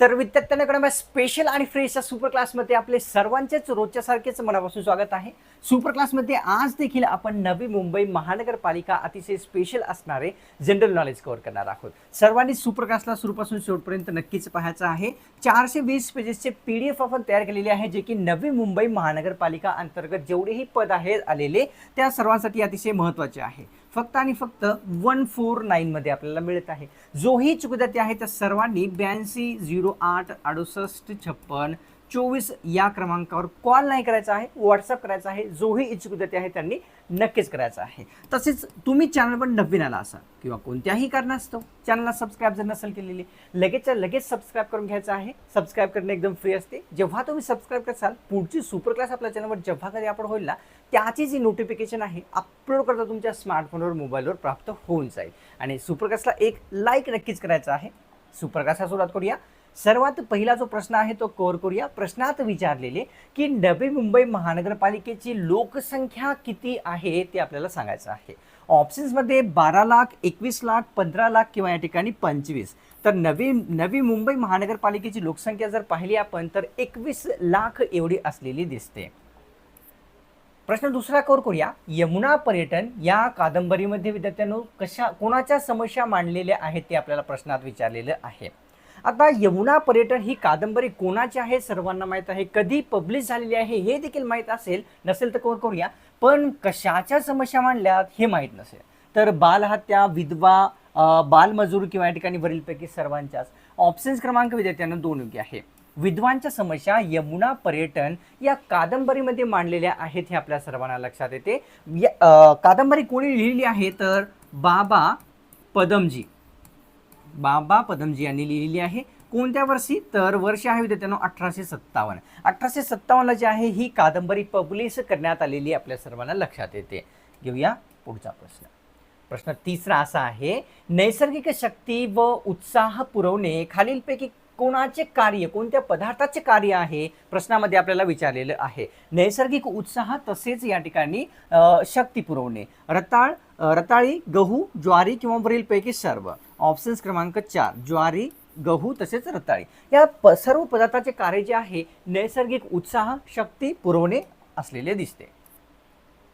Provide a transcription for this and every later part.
तर विद्यार्थ्यांकडे स्पेशल आणि फ्रेशच्या सुपर क्लासमध्ये आपले सर्वांचेच रोजच्या सारखेच मनापासून स्वागत आहे. सुपर क्लासमध्ये आज देखील आपण नवी मुंबई महानगरपालिका अतिशय स्पेशल असणारे जनरल नॉलेज कव्हर करणार आहोत. सर्वांनी सुपर क्लासला सुरूपासून शेवटपर्यंत नक्कीच पाहायचं आहे. चारशे वीस पेजेसचे पी डी एफ आपण तयार केलेले आहे जे की नवी मुंबई महानगरपालिका अंतर्गत जेवढेही पद आहेत आलेले त्या सर्वांसाठी अतिशय महत्त्वाचे आहे. फक्त आणि फक्त वन फोर नाईनमध्ये आपल्याला मिळत आहे. जोही चुकदाती आहे त्या सर्वांनी ब्याऐंशी झिरो आठ अडुसष्ट छप्पन चोवीस या क्रमांकावर कॉल नाही करायचा आहे व्हॉट्सअप करायचा आहे. जोही इच्छुकदाती आहे त्यांनी नक्कीच करायचं आहे. तसेच तुम्ही चॅनल पण नवीन आला असाल किंवा कोणत्याही कारणास्तव चॅनलला सबस्क्राईब जर नसेल केलेली लगेचच्या लगेच सबस्क्राईब करून घ्यायचं आहे. सबस्क्राईब करणे एकदम फ्री असते. जेव्हा तुम्ही सबस्क्राईब कराल पुढची सुपर क्लास आपल्या चॅनलवर जेव्हा कधी अपलोड होईल ना त्याची जी नोटिफिकेशन आहे अपलोड करता तुमच्या स्मार्टफोनवर मोबाईलवर प्राप्त होऊन जाईल. आणि सुपर क्लासला एक लाईक नक्कीच करायचं आहे. सुपर क्लासला सुरुवात करूया. सर्वात पहिला जो प्रश्न आहे तो कोर करूया. प्रश्नात विचारलेले की नवी मुंबई महानगरपालिकेची लोकसंख्या किती आहे ते आपल्याला सांगायचं आहे. ऑप्शन्समध्ये बारा लाख एकवीस लाख पंधरा लाख किंवा या ठिकाणी पंचवीस. तर नवी नवी मुंबई महानगरपालिकेची लोकसंख्या जर पाहिली आपण तर एकवीस लाख एवढी असलेली दिसते. प्रश्न दुसरा कोर करूया. यमुना पर्यटन या कादंबरीमध्ये विद्यार्थ्यांनो कशा कोणाच्या समस्या मांडलेल्या आहेत ते आपल्याला प्रश्नात विचारलेलं आहे. आता यमुना पर्यटन ही कादंबरी कोणाची आहे सर्वांना माहीत आहे? कधी पब्लिश झालेली आहे हे देखील माहीत असेल नसेल तर कवर करूया? पण कशाच्या समस्या मांडल्यात हे माहीत नसेल. तर बालहत्या विधवा बालमजूर किंवा या ठिकाणी वरीलपैकी सर्वांच्याच ऑप्शन्स क्रमांक विद्यार्थ्यांना दोन योग्य आहे. विधवांच्या समस्या यमुना पर्यटन या कादंबरीमध्ये मांडलेल्या आहेत हे आपल्या सर्वांना लक्षात येते. या- कादंबरी कोणी लिहिली आहे? तर बाबा पदमजी. बाबा पदमजी यांनी लिहिलेली आहे. कोणत्या वर्षी? तर वर्ष आहे विद्यार्थ्यांनो अठराशे सत्तावन्न. अठराशे सत्तावन्नला जी आहे ही कादंबरी पब्लिश करण्यात आलेली आपल्या सर्वांना लक्षात येते. घेऊया पुढचा प्रश्न. प्रश्न तिसरा असा आहे नैसर्गिक शक्ती व उत्साह पुरवणे खालीलपैकी कोणाचे कार्य कोणत्या पदार्थाचे कार्य आहे? प्रश्नामध्ये आपल्याला विचारलेलं आहे. नैसर्गिक उत्साह तसेच या ठिकाणी शक्ती पुरवणे. रताळ रताळी गहू ज्वारी किंवा वरीलपैकी सर्व. ऑप्शन्स क्रमांक चार ज्वारी गहू तसेच रताळी. या प सर्व पदार्थाचे कार्य जे आहे नैसर्गिक उत्साह शक्ती पुरवणे असलेले दिसते.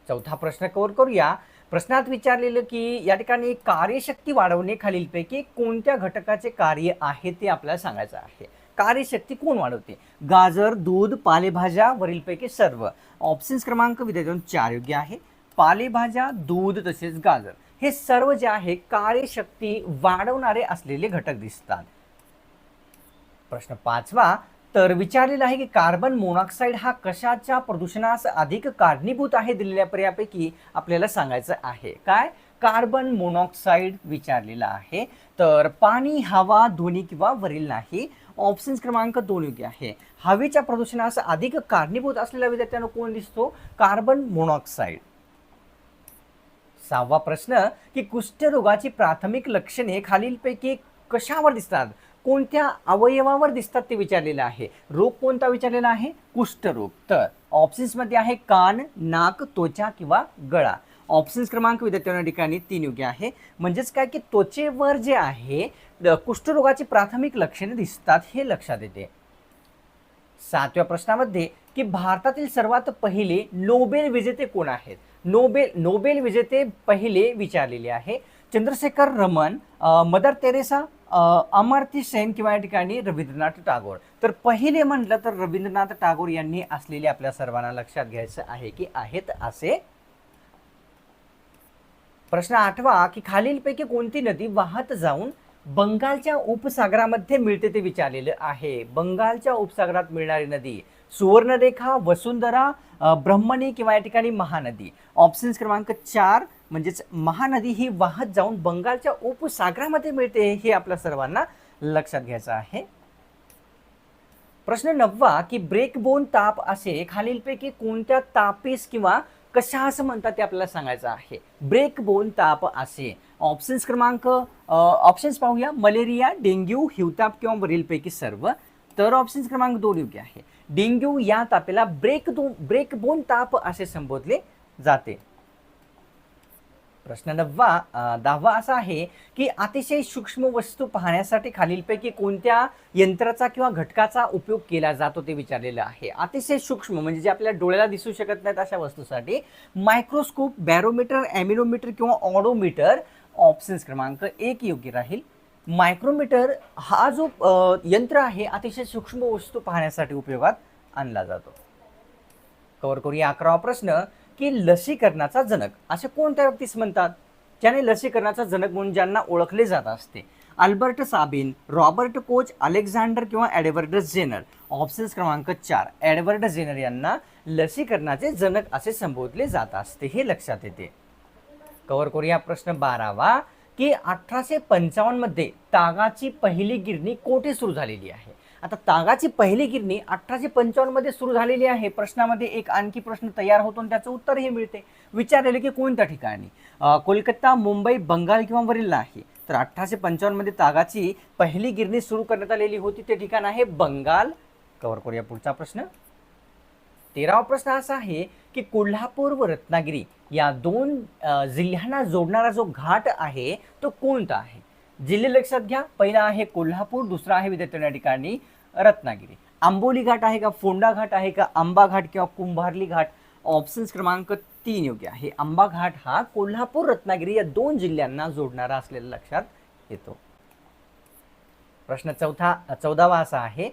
चौथा प्रश्न कव्हर करूया. प्रश्नात विचारलेलं की या ठिकाणी कार्यशक्ती वाढवणे खालीलपैकी कोणत्या घटकाचे कार्य आहे ते आपल्याला सांगायचं आहे. कार्यशक्ती कोण वाढवते? गाजर दूध पालेभाज्या वरीलपैकी सर्व. ऑप्शन्स क्रमांक विद्यार्थ्यांना चार योग्य आहे. पालेभाज्या दूध तसेच गाजर. हे सर्व जे आहे कार्यशक्ती वाढवणारे असलेले घटक दिसतात. प्रश्न पाचवा तर विचारलेला आहे की कार्बन मोनॉक्साईड हा कशाच्या प्रदूषणास अधिक कारणीभूत आहे दिलेल्या पर्यापैकी आपल्याला सांगायचं आहे. काय? कार्बन मोनॉक्साईड विचारलेला आहे. तर पाणी हवा ध्वनी किंवा वरील नाही. ऑप्शन्स क्रमांक दोन योग्य आहे. हवेच्या प्रदूषणास अधिक कारणीभूत असलेल्या विद्यार्थ्यांना कोण दिसतो? Carbon monoxide. सहावा प्रश्न की कुष्ठरोगाची प्राथमिक लक्षणे खालीलपैकी कशावर दिसतात? कोणत्या अवयवावर दिसतात ते विचारलेलं आहे. रोग कोणता विचारलेला आहे? कुष्ठरोग. तर ऑप्शन्समध्ये आहे कान नाक त्वचा किंवा गळा. ऑप्शन्स क्रमांक विद्यार्थ्यांना ठिकाणी तीन योग्य आहे. म्हणजेच काय की त्वचेवर जे आहे कुष्ठरोगाची प्राथमिक लक्षणे दिसतात हे लक्षात येते. सातव्या प्रश्नामध्ये की भारतातील सर्वात पहिले नोबेल विजेते कोण आहेत? नोबेल नोबेल विजेते पहिले विचारलेले आहे. चंद्रशेखर रमन मदर तेरेसा अमर्ती सेन किंवा या ठिकाणी रवींद्रनाथ टागोर. तर पहिले म्हटलं तर रवींद्रनाथ टागोर यांनी असलेले आपल्या सर्वांना लक्षात घ्यायचं आहे की आहेत असे. प्रश्न आठवा की खालीलपैकी कोणती नदी वाहत जाऊन बंगालच्या उपसागरामध्ये मिळते ते विचारलेलं आहे. बंगालच्या उपसागरात मिळणारी नदी सुवर्णरेखा वसुंधरा ब्रह्मणी किंवा या ठिकाणी महानदी. ऑप्शन्स क्रमांक चार म्हणजेच महानदी ही वाहत जाऊन बंगालच्या उपसागरामध्ये मिळते हे आपल्या सर्वांना लक्षात घ्यायचं आहे. प्रश्न नववा की ब्रेकबोन ताप असे खालीलपैकी कोणत्या तापीस किंवा कशा असं म्हणतात ते आपल्याला सांगायचं आहे. ब्रेकबोन ताप असे. ऑप्शन्स क्रमांक ऑप्शन्स पाहूया. मलेरिया डेंग्यू हिवताप किंवा वरीलपैकी सर्व. तर ऑप्शन्स क्रमांक दोन योग्य आहे. डेंग्यू या तापेला ब्रेक दो ब्रेक बोन ताप असे संबोधले जाते. प्रश्न नववा दहावा असा आहे की अतिशय सूक्ष्म वस्तू पाहण्यासाठी खालीलपैकी कोणत्या यंत्राचा किंवा घटकाचा उपयोग केला जातो ते विचारलेलं आहे. अतिशय सूक्ष्म म्हणजे जे आपल्या डोळ्याला दिसू शकत नाहीत अशा वस्तूसाठी मायक्रोस्कोप बॅरोमीटर ॲमिनोमीटर किंवा ऑडोमीटर ऑप्शन्स क्रमांक एक योग्य राहील. मायक्रोमीटर हा जो यंत्र आहे अतिशय सूक्ष्म वस्तू पाहण्यासाठी उपयोगात आणला जातो. कवर करूया अकरावा प्रश्न की लसीकरणाचा जनक असे कोणत्या व्यक्तीस म्हणतात? ज्याने लसीकरणाचा जनक म्हणून ज्यांना ओळखले जात असते Albert Sabin Robert Koch Alexander किंवा ॲडवर्ड जेनर? ऑप्शन्स क्रमांक चार ॲडवर्ड जेनर यांना लसीकरणाचे जनक असे संबोधले जात असते हे लक्षात येते. कवर करूया प्रश्न बारावा की अठराशे पंचावन्नमध्ये तागाची पहिली गिरणी कोठे सुरू झालेली आहे? आता तागाची पहिली गिरणी अठराशे पंचावन्नमध्ये सुरू झालेली आहे. प्रश्नामध्ये एक आणखी प्रश्न तयार होतो आणि त्याचं उत्तरही मिळते. विचारलेले की कोणत्या ठिकाणी? कोलकाता मुंबई बंगाल किंवा वरिल्ला आहे तर अठराशे पंचावन्नमध्ये तागाची पहिली गिरणी सुरू करण्यात आलेली होती. ते ठिकाण आहे बंगाल. कवर करूया पुढचा प्रश्न. तेरावा प्रश्न असा आहे की कोल्हापूर व रत्नागिरी या दोन जिल्ह्यांना जोडणारा जो घाट आहे तो कोणता आहे? जिल्हे लक्षात घ्या. पहिला आहे कोल्हापूर दुसरा आहे विद्यार्थी ठिकाणी रत्नागिरी. आंबोली घाट आहे का फोंडा घाट आहे का आंबा घाट किंवा कुंभारली घाट? ऑप्शन्स क्रमांक तीन योग्य आहे. आंबा घाट हा कोल्हापूर रत्नागिरी या दोन जिल्ह्यांना जोडणारा असलेला लक्षात येतो. प्रश्न चौथा चौदावा असा आहे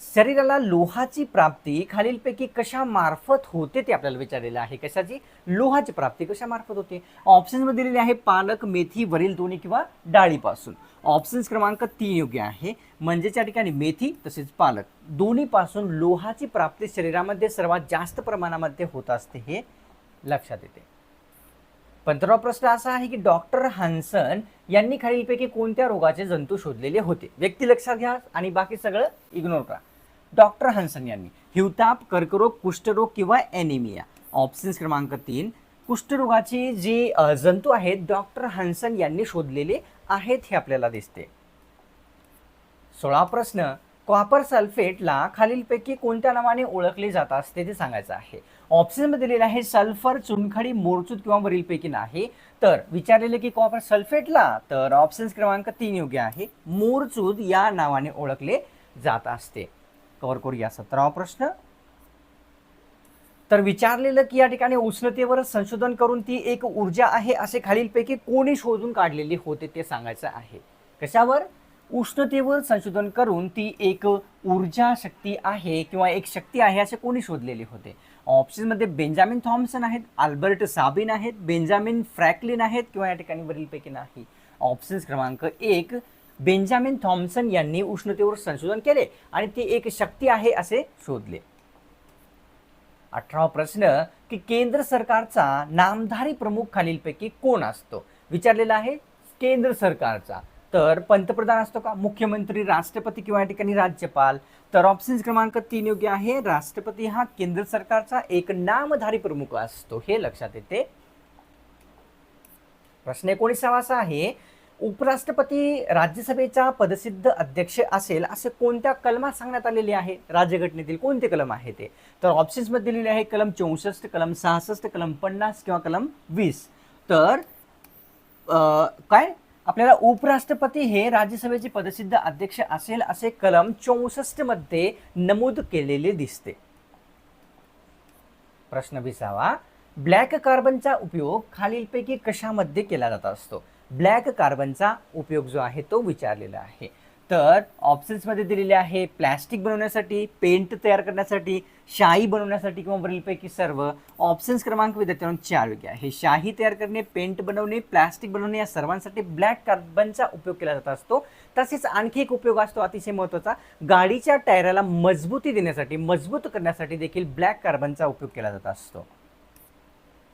शरीराला लोहाची प्राप्ती खालीलपैकी कशामार्फत होते ते आपल्याला विचारलेलं आहे. कशाची? लोहाची प्राप्ती. कशामार्फत होते? ऑप्शन्समध्ये दिलेले आहे पालक मेथी वरील दोन्ही किंवा डाळीपासून. ऑप्शन्स क्रमांक तीन योग्य आहे. म्हणजेच या ठिकाणी मेथी तसेच पालक. दोन्हीपासून लोहाची प्राप्ती शरीरामध्ये सर्वात जास्त प्रमाणामध्ये होत असते हे लक्षात येते. पंधरावा प्रश्न असा आहे की डॉक्टर हन्सन यांनी खालीलपैकी कोणत्या रोगाचे जंतू शोधलेले होते? व्यक्ती लक्षात घ्या आणि बाकी सगळं इग्नोर करा. डॉक्टर हन्सन यांनी. हिवताप कर्करोग कुष्ठरोग किंवा एनिमिया ऑप्शन्स क्रमांक तीन. कुष्ठरोगाचे जे जंतू आहेत डॉक्टर हन्सन यांनी शोधलेले आहेत हे आपल्याला दिसते. सोळा प्रश्न. कॉपर सल्फेटला खालीलपैकी कोणत्या नावाने ओळखले जात असते ते सांगायचं आहे. ऑप्शनमध्ये दिलेलं आहे सल्फर चुनखडी मोरचूत किंवा वरीलपैकी नाही. तर विचारलेले की कॉपर सल्फेटला तर ऑप्शन्स क्रमांक तीन योग्य आहे. मोरचूद या नावाने ओळखले जात असते. कवर करूया सतरावा प्रश्न. तर विचारलेलं की या ठिकाणी उष्णतेवर संशोधन करून ती एक ऊर्जा आहे असे खालीलपैकी कोणी शोधून काढलेले होते ते सांगायचं आहे. कशावर? उष्णतेवर संशोधन करून ती एक ऊर्जा शक्ती आहे किंवा एक शक्ती आहे असे कोणी शोधलेले होते. ऑप्शनमध्ये बेंजामिन थॉम्सन आहेत आल्बर्ट साबिन आहेत बेंजामिन फ्रॅकलिन आहेत किंवा या ठिकाणी वरीलपैकी नाही. ऑप्शन्स क्रमांक एक बेंजामिन थॉम्सन यांनी उष्णतेवर संशोधन केले आणि ती एक शक्ती आहे असे शोधले. अठरावा प्रश्न की केंद्र सरकारचा नामधारी प्रमुख खालीलपैकी कोण असतो? विचारलेला आहे केंद्र सरकारचा. तर पंतप्रधान असतो का? मुख्यमंत्री राष्ट्रपती किंवा या ठिकाणी राज्यपाल. तर ऑप्शन क्रमांक तीन योग्य आहे. राष्ट्रपती हा केंद्र सरकारचा एक नामधारी प्रमुख असतो. हे लक्षात येते. प्रश्न एकोणीसावा असा आहे उपराष्ट्रपती राज्यसभेचा पदसिद्ध अध्यक्ष असेल असे कोणत्या कलमात सांगण्यात आलेले आहे? राज्यघटनेतील कोणते कलम आहे ते? तर ऑप्शन्समध्ये दिलेले आहे कलम चौसष्ट कलम सहासष्ट कलम पन्नास किंवा कलम वीस. तर काय? आपल्याला उपराष्ट्रपती हे राज्यसभेचे पदसिद्ध अध्यक्ष असेल असे कलम चौसष्टमध्ये नमूद केलेले दिसते. प्रश्न विसावा. ब्लॅक कार्बनचा उपयोग खालीलपैकी कशामध्ये केला जात असतो? ब्लॅक कार्बनचा उपयोग जो आहे तो विचारलेला आहे. तर ऑप्शन्समध्ये दिलेले आहे प्लॅस्टिक बनवण्यासाठी पेंट तयार करण्यासाठी शाई बनवण्यासाठी किंवा वरीलपैकी सर्व. ऑप्शन्स क्रमांक विद्यार्थ्यांना चार योग्य आहे. शाही तयार करणे पेंट बनवणे प्लॅस्टिक बनवणे या सर्वांसाठी ब्लॅक कार्बनचा उपयोग केला जात असतो. तसेच आणखी एक उपयोग असतो अतिशय महत्त्वाचा. गाडीच्या टायराला मजबूती देण्यासाठी मजबूत करण्यासाठी देखील ब्लॅक कार्बनचा उपयोग केला जात असतो.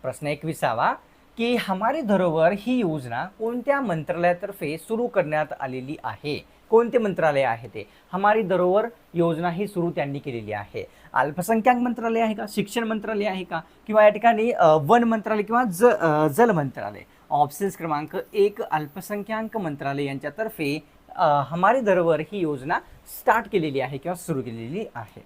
प्रश्न एकविसावा की हमारी धरोहर ही योजना कोणत्या मंत्रालयातर्फे सुरू करण्यात आलेली आहे? कोणते मंत्रालय आहे ते? हमारी दरोवर योजना ही सुरू त्यांनी केलेली आहे. अल्पसंख्याक मंत्रालय आहे का? शिक्षण मंत्रालय आहे का? किंवा या ठिकाणी वन मंत्रालय किंवा ज जल मंत्रालय? ऑप्शन्स क्रमांक एक अल्पसंख्याक मंत्रालय यांच्यातर्फे हमारी दरोवर ही योजना स्टार्ट केलेली आहे किंवा सुरू केलेली आहे.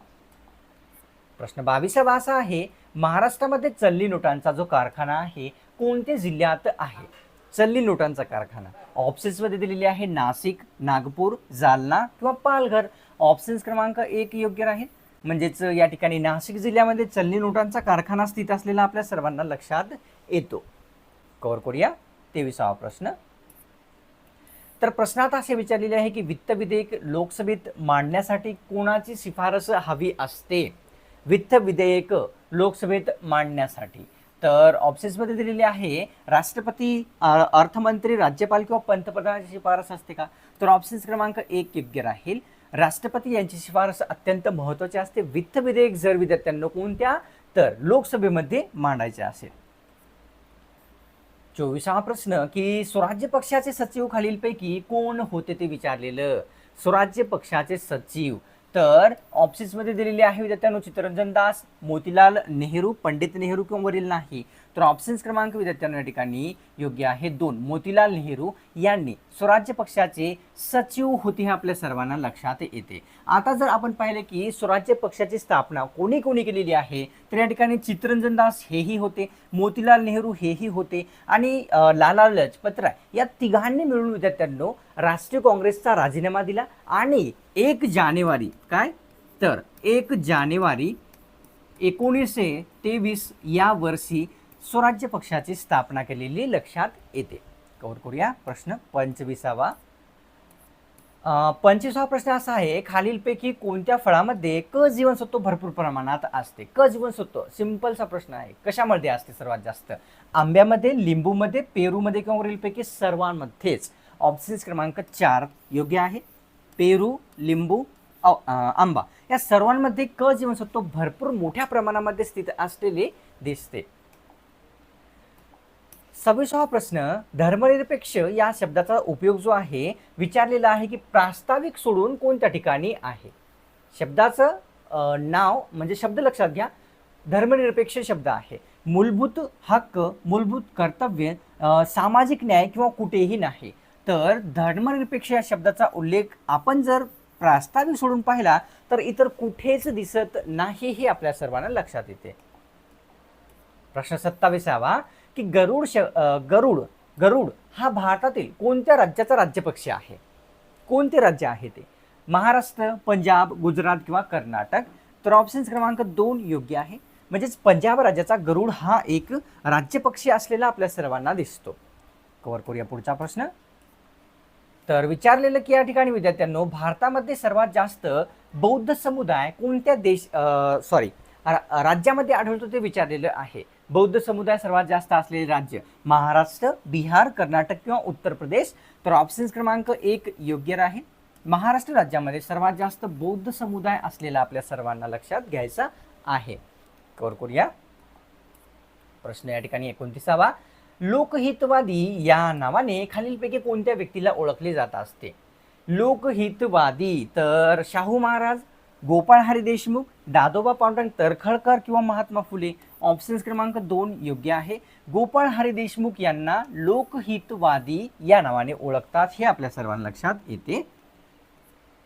प्रश्न बावीसावा असा आहे महाराष्ट्रामध्ये चलनी नोटांचा जो कारखाना आहे कोणत्या जिल्ह्यात आहे? चल्ली नोटांचा कारखाना. ऑप्शन्समध्ये दिलेली आहे नाशिक नागपूर जालना किंवा पालघर. ऑप्शन्स क्रमांक एक योग्य राहील. म्हणजेच या ठिकाणी नाशिक जिल्ह्यामध्ये चलनी नोटांचा कारखाना स्थित असलेला आपल्या सर्वांना लक्षात येतो. कवर करूया. तेविसावा प्रश्न. तर प्रश्नात असे विचारलेले आहे की वित्त विधेयक लोकसभेत मांडण्यासाठी कोणाची शिफारस हवी असते? वित्त विधेयक लोकसभेत मांडण्यासाठी. तर ऑप्शन्समध्ये दिलेले आहे राष्ट्रपती अर्थमंत्री राज्यपाल किंवा पंतप्रधानाची शिफारस असते का? तर ऑप्शन्स क्रमांक एक योग्य राहील. राष्ट्रपती यांची शिफारस अत्यंत महत्त्वाची असते. वित्त विधेयक जर विद्यार्थ्यांना कोणत्या तर लोकसभेमध्ये मांडायचे असेल. चोवीसावा प्रश्न की स्वराज्य पक्षाचे सचिव खालीलपैकी कोण होते ते विचारलेलं? स्वराज्य पक्षाचे सचिव. तर ऑप्शन्समध्ये दिलेली आहे विद्यार्थ्यांनो चित्तरंजन दास मोतीलाल नेहरू पंडित नेहरू किंवा वरील नाही. तर ऑप्शन्स क्रमांक विद्यार्थ्यांना या ठिकाणी योग्य आहे. दोन मोतीलाल नेहरू यांनी स्वराज्य पक्षाचे सचिव होते हे आपल्या सर्वांना लक्षात येते. आता जर आपण पाहिलं की स्वराज्य पक्षाची स्थापना कोणी कोणी केलेली आहे तर या ठिकाणी चित्रंजन दास हेही होते मोतीलाल नेहरू हेही होते आणि लाला लजपत राय या तिघांनी मिळून विद्यार्थ्यांनो राष्ट्रीय काँग्रेसचा राजीनामा दिला आणि एक जानेवारी काय? तर एक जानेवारी एकोणीसशे तेवीस या वर्षी स्वराज्य पक्षाची स्थापना केलेली लक्षात येते. कवर करूया प्रश्न पंचवीसावा. पंचवीसावा प्रश्न असा आहे खालीलपैकी कोणत्या फळामध्ये क जीवनसत्व भरपूर प्रमाणात असते? क जीवनसत्व सिंपलचा प्रश्न आहे. कशामध्ये असते सर्वात जास्त? आंब्यामध्ये लिंबूमध्ये पेरूमध्ये किंवा वरीलपैकी सर्वांमध्येच? ऑप्शन्स क्रमांक चार योग्य आहे. पेरू लिंबू आंबा या सर्वांमध्ये क जीवनसत्व भरपूर मोठ्या प्रमाणामध्ये स्थित असलेले दिसते. सव्वीसावा प्रश्न धर्मनिरपेक्ष या शब्दाचा उपयोग जो आहे विचारलेला आहे की प्रास्ताविक सोडून कोणत्या ठिकाणी आहे? शब्दाचं नाव म्हणजे शब्द लक्षात घ्या. धर्मनिरपेक्ष शब्द आहे. मूलभूत हक्क मूलभूत कर्तव्य सामाजिक न्याय किंवा कुठेही नाही. तर धर्मनिरपेक्ष या शब्दाचा उल्लेख आपण जर प्रास्ताविक सोडून पाहिला तर इतर कुठेच दिसत नाही हे आपल्या सर्वांना लक्षात येते. प्रश्न सत्तावीसावा की गरुड श गरुड गरुड हा भारतातील कोणत्या राज्याचा राज्यपक्षी आहे? कोणते राज्य आहे ते? महाराष्ट्र पंजाब गुजरात किंवा कर्नाटक? तर ऑप्शन्स क्रमांक दोन योग्य आहे. म्हणजेच पंजाब राज्याचा गरुड हा एक राज्यपक्षी असलेला आपल्या सर्वांना दिसतो. कवर करूया पुढचा प्रश्न. तर विचारलेलं की या ठिकाणी विद्यार्थ्यांनो भारतामध्ये सर्वात जास्त बौद्ध समुदाय कोणत्या देश सॉरी राज्यामध्ये आढळतो ते विचारलेलं आहे. बौद्ध समुदाय सर्वात जास्त असलेले राज्य महाराष्ट्र बिहार कर्नाटक किंवा उत्तर प्रदेश. तर ऑप्शन्स क्रमांक एक योग्य राहील. महाराष्ट्र राज्यामध्ये सर्वात जास्त बौद्ध समुदाय असलेला आपल्या सर्वांना लक्षात घ्यायचा आहे. कवर करूया. प्रश्न या ठिकाणी एकोणतीसावा. लोकहितवादी या नावाने खालीलपैकी कोणत्या व्यक्तीला ओळखले जात असते? लोकहितवादी तर शाहू महाराज गोपाळ हरी देशमुख दादोबा पांडुरंग तरखडकर किंवा महात्मा फुले. ऑप्शन्स क्रमांक दोन योग्य आहे. गोपाळ हरी देशमुख यांना लोकहितवादी या नावाने ओळखतात हे आपल्या सर्वांना लक्षात येते.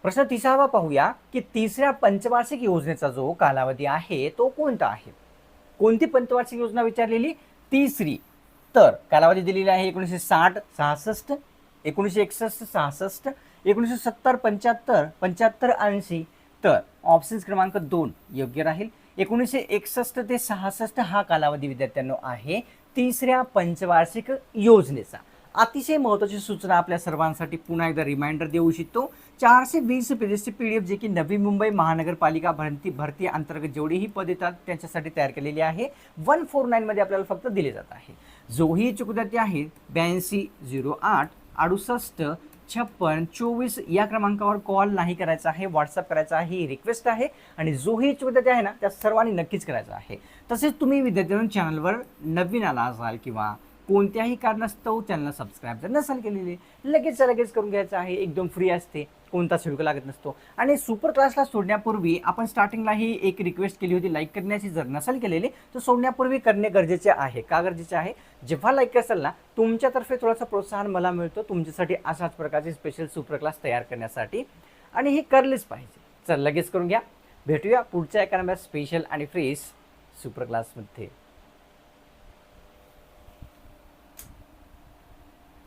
प्रश्न तिसावा पाहूया की तिसऱ्या पंचवार्षिक योजनेचा जो कालावधी आहे तो कोणता आहे? कोणती पंचवार्षिक योजना विचारलेली? तिसरी. तर कालावधी दिलेली आहे एकोणीसशे साठ सहासष्ट एकोणीसशे एकसष्ट सहासष्ट एकोणीसशे सत्तर पंच्याहत्तर पंच्याहत्तर ऐंशी. तर ऑप्शन्स क्रमांक दोन योग्य राहील. एकोणीसशे एकसष्ट ते सहासष्ट हा कालावधी विद्यार्थ्यांनो आहे. तिसऱ्या पंचवार्षिक योजनेचा. अतिशय महत्त्वाची सूचना आपल्या सर्वांसाठी पुन्हा एकदा रिमाइंडर देऊ इच्छितो. चारशे वीस पेजेसची पी डी एफ जे की नवी मुंबई महानगरपालिका भरती भरती अंतर्गत जेवढीही पद येतात त्यांच्यासाठी तयार केलेली आहे. वन फोर नाईनमध्ये आपल्याला फक्त दिले जात आहे. जोही इच्छुक विद्यार्थी आहेत ब्याऐंशी झिरो आठ अडुसष्ट छप्पन चोवीस या क्रमांकावर कॉल नाही करायचा आहे व्हॉट्सअप करायचा आहे ही रिक्वेस्ट आहे आणि जोही इच्छुक विद्यार्थी आहे ना त्या सर्वांनी नक्कीच करायचा आहे. तसेच तुम्ही विद्यार्थ्यांना चॅनलवर नवीन आला असाल किंवा कोणत्याही कारणास्तव चॅनलला सबस्क्राईब जर नसाल केलेली लगेच लगेच करून घ्यायचं आहे. एकदम फ्री असते. कोणता शुल्क लागत नसतो. आणि सुपर क्लासला सोडण्यापूर्वी आपण स्टार्टिंगलाही एक रिक्वेस्ट केली होती लाईक करण्याची. जर नसेल केलेली तर सोडण्यापूर्वी करणे गरजेचे आहे. का गरजेचे आहे? जेव्हा लाईक असेल ना तुमच्यातर्फे थोडासा प्रोत्साहन मला मिळतो तुमच्यासाठी अशाच प्रकारचे स्पेशल सुपर क्लास तयार करण्यासाठी. आणि हे करलेच पाहिजे. चल लगेच करून घ्या. भेटूया पुढच्या एका स्पेशल आणि फ्रेश सुपर क्लासमध्ये